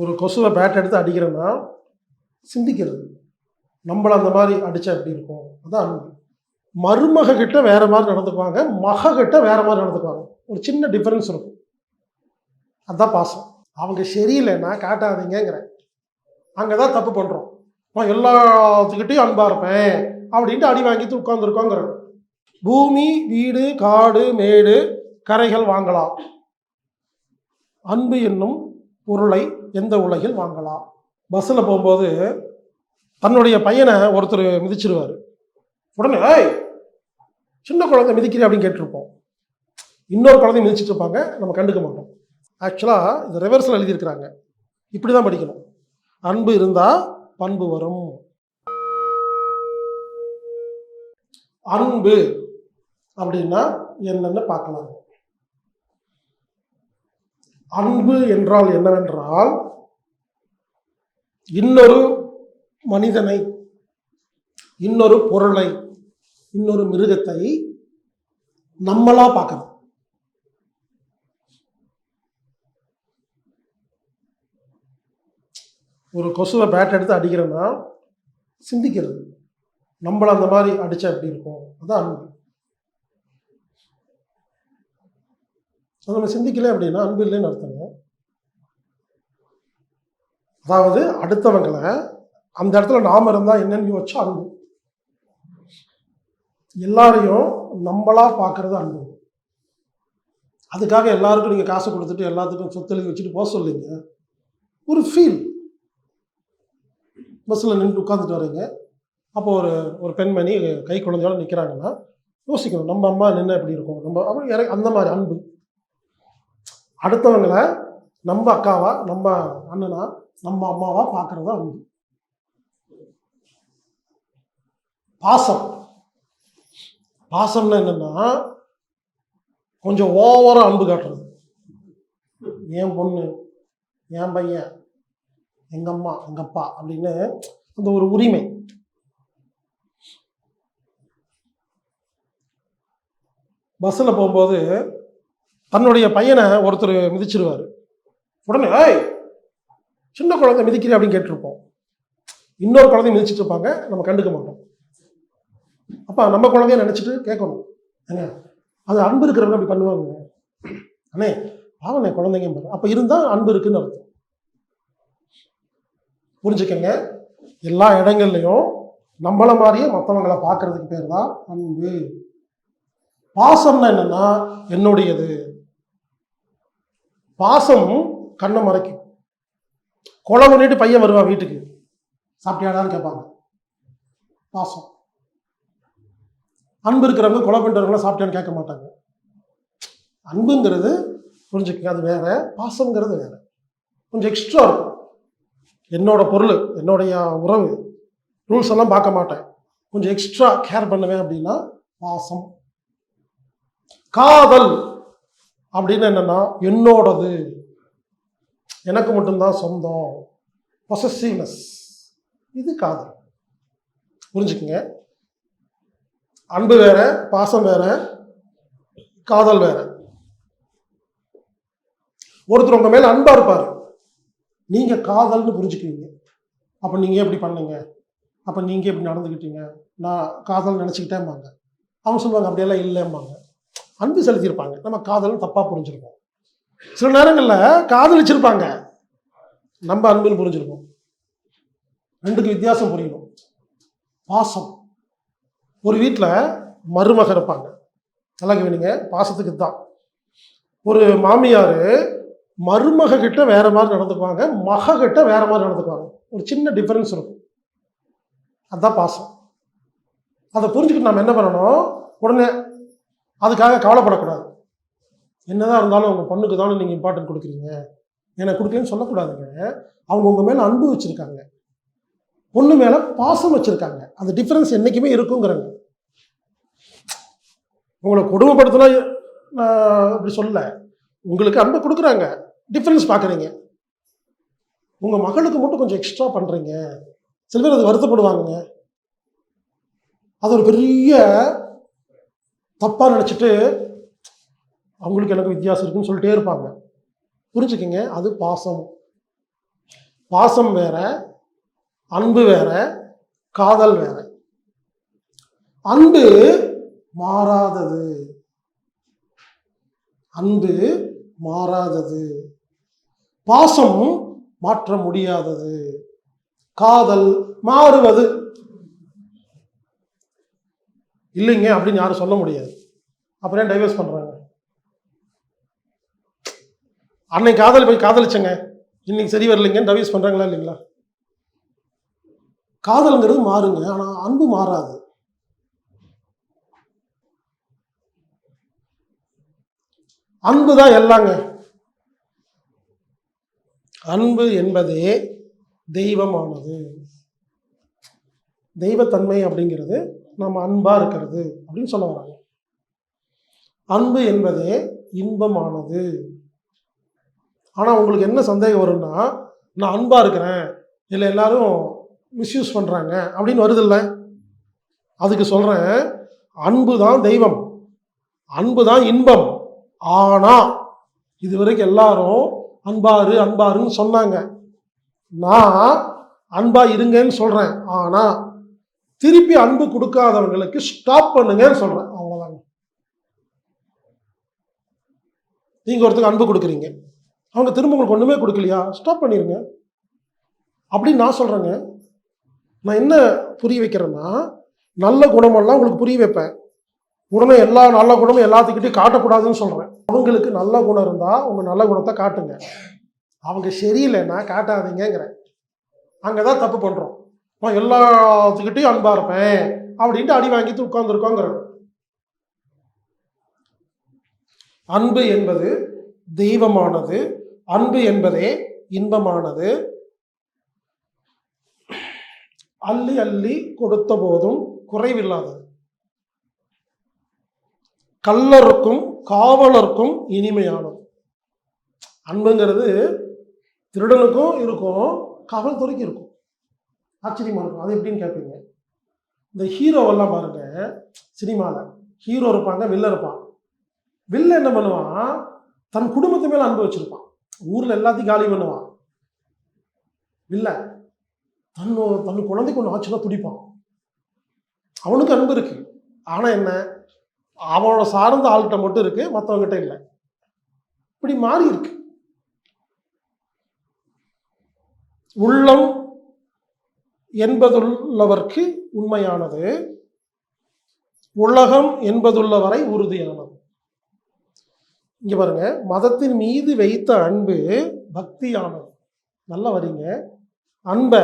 ஒரு கொசுவை பேட் எடுத்து அடிக்கிறோம்னா சிந்திக்கிறது. நம்மள அந்த மாதிரி அடித்தா எப்படி இருக்கும்? அதான் அன்பு மருமக கிட்ட வேற மாதிரி நடந்துக்குவாங்க மக கிட்ட வேற மாதிரி நடந்துக்குவாங்க ஒரு சின்ன டிஃபரன்ஸ் இருக்கும். அதான் பாசம். அவங்க சரியில்லைன்னா காட்டாதீங்கங்கிறேன் அங்கே தான் தப்பு பண்ணுறோம் நான் எல்லாத்துக்கிட்டையும் அன்பாக இருப்பேன் அப்படின்ட்டு அடி வாங்கிட்டு உட்காந்துருக்கோங்கிறோம் பூமி வீடு காடு மேடு கரைகள் வாங்கலாம். அன்பு என்னும் பொருளை எந்த உலகில் வாங்கலாம்? பஸ்ஸில் போகும்போது தன்னுடைய பையனை ஒருத்தர் மிதிச்சிருவார். உடனே ஏய் சின்ன குழந்தை மிதிக்கிறேன் அப்படின்னு கேட்டிருப்போம். இன்னொரு குழந்தை மிதிச்சிட்டு இருப்பாங்க. நம்ம கண்டுக்க மாட்டோம். ஆக்சுவலாக இது ரிவர்ஸில் எழுதியிருக்கிறாங்க. இப்படி தான் படிக்கணும். அன்பு இருந்தால் பண்பு வரும். அன்பு அப்படின்னா என்னென்னு பார்க்கலாம். அன்பு என்றால் என்னவென்றால் இன்னொரு மனிதனை இன்னொரு பொருளை இன்னொரு மிருகத்தை நம்மளா பார்க்கணும். ஒரு கொசுவை பேட் எடுத்து அடிக்கிறோன்னா சிந்திக்கிறது. நம்மள அந்த மாதிரி அடிச்சா எப்படி இருக்கும்? அதான் அன்பு. அதில் நம்ம சிந்திக்கல அப்படின்னா அன்பு இல்லைன்னு அர்த்தங்க. அதாவது அடுத்தவங்களை அந்த இடத்துல நாம இருந்தால் என்னன்னு யோசிச்சா அன்பு. எல்லாரையும் நம்மளா பார்க்கறது அன்பு. அதுக்காக எல்லாருக்கும் நீங்கள் காசு கொடுத்துட்டு எல்லாத்துக்கும் சொத்து எழுதி வச்சுட்டு போக சொல்லுங்க. ஒரு ஃபீல் பஸ்ஸில் நின்று உட்காந்துட்டு வரீங்க அப்போ ஒரு ஒரு பெண்மணி கை குழந்தையோட நிற்கிறாங்கன்னா யோசிக்கணும் நம்ம அம்மா நின்று எப்படி இருக்கும்? நம்ம அப்படி அந்த மாதிரி அன்பு. அடுத்தவங்களை நம்ம அக்காவா நம்ம அண்ணனா நம்ம அம்மாவா பார்க்கறதா உண்டு. பாசம். பாசம்னா என்னன்னா கொஞ்சம் ஓவரா அன்பு காட்டுறது. என் பொண்ணு என் பையன் எங்க அம்மா எங்க அப்பா அப்படின்னு அந்த ஒரு உரிமை. பஸ்ஸில் போகும்போது தன்னுடைய பையனை ஒருத்தர் மிதிச்சிருவார். உடனே ஏய் சின்ன குழந்தை மிதிக்கிறேன் அப்படின்னு கேட்டிருப்போம். இன்னொரு குழந்தைய மிதிச்சிட்டு இருப்பாங்க. நம்ம கண்டுக்க மாட்டோம். அப்பா நம்ம குழந்தைய நினச்சிட்டு கேட்கணும். ஏங்க அது அன்பு இருக்கிறவங்க அப்படி பண்ணுவாங்க அண்ணே பாவண்ணே குழந்தைங்க பாரு. அப்போ இருந்தால் அன்பு இருக்குன்னு அர்த்தம். புரிஞ்சுக்கங்க. எல்லா இடங்கள்லையும் நம்மள மாதிரியே மற்றவங்களை பார்க்கறதுக்கு பேர் தான் அன்பு. பாசம்னா என்னன்னா என்னுடையது. பாசம் கண்ணை மறைக்கும். கொலை பண்ணிட்டு பையன் வருவான் வீட்டுக்கு. சாப்பிட்டியாடான்னு கேட்பாங்க. பாசம். அன்பு இருக்கிறவங்க கொலை பண்ணுறவங்களாம் சாப்பிட்டியான்னு கேட்க மாட்டாங்க. அன்புங்கிறது புரிஞ்சுக்கங்க அது வேற. பாசம்ங்கிறது வேற. கொஞ்சம் எக்ஸ்ட்ரா இருக்கும். என்னோட பொருள் என்னுடைய உறவு ரூல்ஸ் எல்லாம் பார்க்க மாட்டேன். கொஞ்சம் எக்ஸ்ட்ரா கேர் பண்ணுவேன் அப்படின்னா பாசம். காதல். அப்படின்னு என்னன்னா என்னோடது. எனக்கு மட்டும்தான் சொந்தம். பொசசிவ்னஸ் இது காதல் புரிஞ்சுக்குங்க? அன்பு வேற பாசம் வேற காதல் வேற. ஒருத்தர் உங்க மேல அன்பா இருப்பார். நீங்க காதல்னு புரிஞ்சுக்குவீங்க. அப்ப நீங்க எப்படி பண்ணுங்க? அப்ப நீங்க எப்படி நடந்துக்கிட்டீங்க நான் காதல் நினைச்சுக்கிட்டேம்பாங்க. அவங்க சொல்லுவாங்க அப்படியெல்லாம் இல்லைம்பாங்க. அன்பு செலுத்தியிருப்பாங்க. நம்ம காதல் தப்பா புரிஞ்சிருப்போம். சில நேரங்கள்ல காதலிச்சிருப்பாங்க. நம்ம அன்புன்னு புரிஞ்சிருப்போம். ரெண்டுக்கு வித்தியாசம் புரியணும். பாசம். ஒரு வீட்டில் மருமக இருப்பாங்க. நல்லா கவனிங்க பாசத்துக்கு தான் ஒரு மாமியார் மருமக கிட்ட வேற மாதிரி நடந்துக்குவாங்க. மக கிட்ட வேற மாதிரி நடந்துக்குவாங்க. ஒரு சின்ன டிஃபரன்ஸ் இருக்கும். அதுதான் பாசம். அதை புரிஞ்சுக்கிட்டு நம்ம என்ன பண்ணணும்? உடனே அதுக்காக கவலைப்படக்கூடாது. என்னதான் இருந்தாலும் உங்கள் பொண்ணுக்கு தானே நீங்கள் இம்பார்ட்டன்ட் கொடுக்குறீங்க. எனக்கு கொடுக்கலன்னு சொல்லக்கூடாதுங்க. அவங்க உங்கள் மேலே அன்பு வச்சுருக்காங்க. பொண்ணு மேலே பாசம் வச்சுருக்காங்க. அந்த டிஃப்ரென்ஸ் என்றைக்குமே இருக்குங்கிறாங்க. உங்களை கொடுமைப்படுத்தினா நான் அப்படி சொல்லலை. உங்களுக்கு அன்பை கொடுக்குறாங்க. டிஃப்ரென்ஸ் பார்க்குறீங்க. உங்கள் மகளுக்கு மட்டும் கொஞ்சம் எக்ஸ்ட்ரா பண்ணுறீங்க சில பேர் அது வருத்தப்படுவாங்க. அது ஒரு பெரிய தப்பாக நினச்சிட்டு அவங்களுக்கு எனக்கு வித்தியாசம் இருக்குன்னு சொல்லிட்டே இருப்பாங்க. புரிஞ்சுக்கிங்க? அது பாசம். பாசம் வேற அன்பு வேற காதல் வேற. அன்பு மாறாதது. அன்பு மாறாதது. பாசம் மாற்ற முடியாதது. காதல் மாறுவது இல்லைங்க அப்படின்னு யாரும் சொல்ல முடியாது. அப்புறம் ஏன் டைவர்ஸ் பண்ணுறாங்க அன்னைக்கு காதல் போய் காதலிச்சங்க. இன்னைக்கு சரி வரலைங்கன்னு டைவர்ஸ் பண்ணுறாங்களா இல்லைங்களா? காதல்ங்கிறது மாறுங்க ஆனால் அன்பு மாறாது. அன்பு தான் எல்லாங்க. அன்பு என்பதே தெய்வமானது. தெய்வத்தன்மை அப்படிங்கிறது நம்ம அன்பாக இருக்கிறது அப்படின்னு சொல்ல வராங்க. அன்பு என்பதே இன்பமானது. ஆனால் உங்களுக்கு என்ன சந்தேகம் வரும்னா நான் அன்பாக இருக்கிறேன் இல்லை எல்லாரும் மிஸ்யூஸ் பண்ணுறாங்க அப்படின்னு வருதில்ல. அதுக்கு சொல்கிறேன் அன்பு தான் தெய்வம். அன்பு தான் இன்பம். ஆனால் இது வரைக்கும் எல்லாரும் அன்பாரு அன்பாருன்னு சொன்னாங்க. நான் அன்பா இருங்கன்னு சொல்கிறேன் ஆனால் திருப்பி அன்பு கொடுக்காதவங்களுக்கு ஸ்டாப் பண்ணுங்கன்னு சொல்றேன். அவ்வளவுதாங்க. நீங்க ஒருத்தருக்கு அன்பு கொடுக்குறீங்க. அவங்க திரும்ப உங்களுக்கு ஒண்ணுமே கொடுக்கலையா? ஸ்டாப் பண்ணிருங்க. அப்படின்னு நான் சொல்றேங்க. நான் என்ன புரிய வைக்கிறேன்னா நல்ல குணமெல்லாம் உங்களுக்கு புரிய வைப்பேன். உடனே எல்லா நல்ல குணமும் எல்லாத்துக்கிட்டையும் காட்டக்கூடாதுன்னு சொல்றேன். அவங்களுக்கு நல்ல குணம் இருந்தா உங்க நல்ல குணத்தை காட்டுங்க. அவங்க சரியில்லைன்னா காட்டாதீங்கிறேன் அங்கதான் தப்பு பண்றோம். நான் எல்லாத்துக்கிட்டையும் அன்பா இருப்பேன். அப்படின்ட்டு அடி வாங்கிட்டு உட்கார்ந்துருக்கோங்கிற அன்பு என்பது தெய்வமானது. அன்பு என்பதே இன்பமானது. அள்ளி அள்ளி கொடுத்த போதும் குறைவில்லாதது. கல்லருக்கும் காவலருக்கும் இனிமையானது. அன்புங்கிறது திருடனுக்கும் இருக்கும் காவல்துறைக்கும் இருக்கும். ஆச்சரியமா இருக்கும். அது எப்படின்னு கேட்பீங்க. இந்த ஹீரோவெல்லாம் பாருங்க. சினிமாவில் ஹீரோ இருப்பாங்க வில்ல இருப்பான். வில்ல என்ன பண்ணுவான்? தன் குடும்பத்து மேலே அன்பு வச்சிருப்பான். ஊர்ல எல்லாத்தையும் காலி பண்ணுவான். வில்ல தன் தன் குழந்தைக்கு ஒன்று ஆச்சுன்னா துடிப்பான். அவனுக்கு அன்பு இருக்கு. ஆனா என்ன? அவனோட சார்ந்த ஆள்கிட்ட மட்டும் இருக்கு மற்றவங்கிட்ட இல்லை. இப்படி மாறி இருக்கு. உள்ளம் என்பதுள்ளவர்க்கு உண்மையானது. உலகம் என்பதுள்ளவரை உறுதியானது. இங்க பாருங்க மதத்தின் மீது வைத்த அன்பு பக்தியானது. நல்லா வரீங்க அன்பை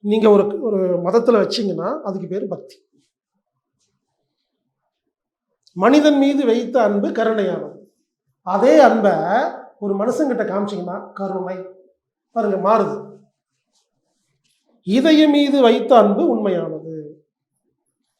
நீங்க ஒரு ஒரு மதத்துல வச்சீங்கன்னா அதுக்கு பேர் பக்தி. மனிதன் மீது வைத்த அன்பு கருணையானது. அதே அன்பை ஒரு மனுஷங்கிட்ட காமிச்சீங்கன்னா கருணை. பாருங்க மாறுது. இதயம் மீது வைத்த அன்பு உண்மையானது.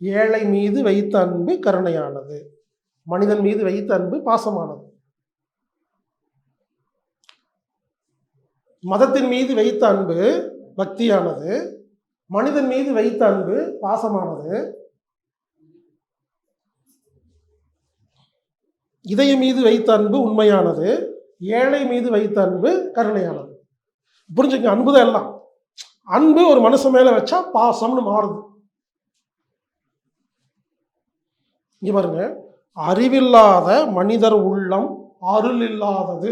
ஏழை மீது வைத்த அன்பு கருணையானது. மனிதன் மீது வைத்த அன்பு பாசமானது. மதத்தின் மீது வைத்த அன்பு பக்தியானது. மனிதன் மீது வைத்த அன்பு பாசமானது. இதயம் மீது வைத்த அன்பு உண்மையானது. ஏழை மீது வைத்த அன்பு கருணையானது. புரிஞ்சுங்க அன்பு தான் எல்லாம். அன்பு ஒரு மனுஷன் மேல வச்சா பாசம்னு மாறுது. இங்க பாருங்க. அறிவில்லாத மனிதர் உள்ளம் அருள் இல்லாதது.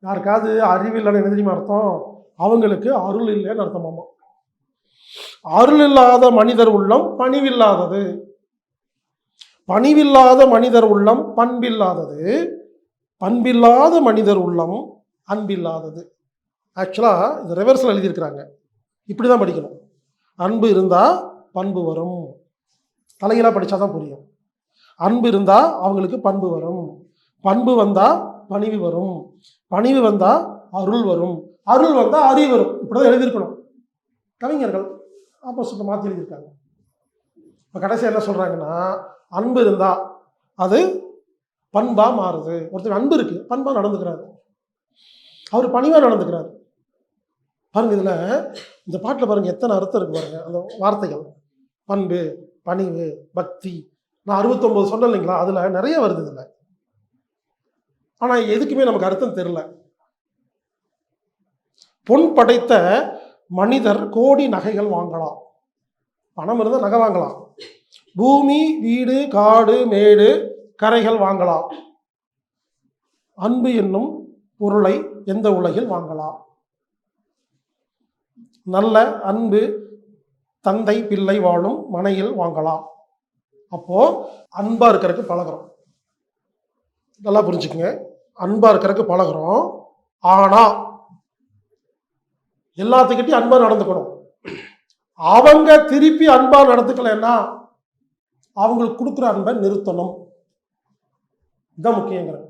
யாருக்காவது அறிவில்லைன்னு என்ன தெரியுமா அர்த்தம்? அவங்களுக்கு அருள் இல்லைன்னு அர்த்தமாமா அருள் இல்லாத மனிதர் உள்ளம் பணிவில்லாதது. பணிவில்லாத மனிதர் உள்ளம் பண்பில்லாதது. பண்பில்லாத மனிதர் உள்ளம் அன்பில்லாதது. ஆக்சுவலாக இது ரிவர்ஸில் எழுதியிருக்கிறாங்க. இப்படி தான் படிக்கணும். அன்பு இருந்தால் பண்பு வரும். தலைகளாக படித்தா தான் புரியும். அன்பு இருந்தால் அவங்களுக்கு பண்பு வரும். பண்பு வந்தால் பணிவு வரும். பணிவு வந்தால் அருள் வரும். அருள் வந்தால் அறிவு வரும். இப்படி தான் எழுதியிருக்கணும். கவிஞர்கள் ஆப்போசிட்டில் மாற்றி எழுதியிருக்காங்க. இப்போ கடைசி என்ன சொல்கிறாங்கன்னா அன்பு இருந்தால் அது பண்பாக மாறுது. ஒருத்தர் அன்பு இருக்குது பண்பாக நடந்துக்கிறாரு. அவர் பணிவாக நடந்துக்கிறாரு. பாருங்க இதில் இந்த பாட்டில் பாருங்க எத்தனை அர்த்தம் இருக்கு பாருங்க அந்த வார்த்தைகள். பண்பு பணிவு பக்தி. நான் அறுபத்தொம்போது சொன்னேன் இல்லைங்களா அதில் நிறைய வருது இதில். ஆனால் எதுக்குமே நமக்கு அர்த்தம் தெரில பொன் படைத்த மனிதர் கோடி நகைகள் வாங்கலாம். பணம் இருந்தால் நகை வாங்கலாம். பூமி வீடு காடு மேடு கரைகள் வாங்கலாம். அன்பு என்னும் பொருளை எந்த உலகில் வாங்கலாம்? நல்ல அன்பு தந்தை பிள்ளை வாழும் மனையில் வாங்கலாம். அப்போ அன்பா இருக்கிறதுக்கு பழகுறோம். நல்லா புரிஞ்சுக்குங்க. அன்பா இருக்கிறதுக்கு பழகுறோம். ஆனா எல்லாத்துக்கிட்டையும் அன்பா நடந்துக்கணும். அவங்க திருப்பி அன்பா நடந்துக்கலைன்னா அவங்களுக்கு கொடுக்குற அன்பை நிறுத்தணும். இதுதான் முக்கியங்கிறது.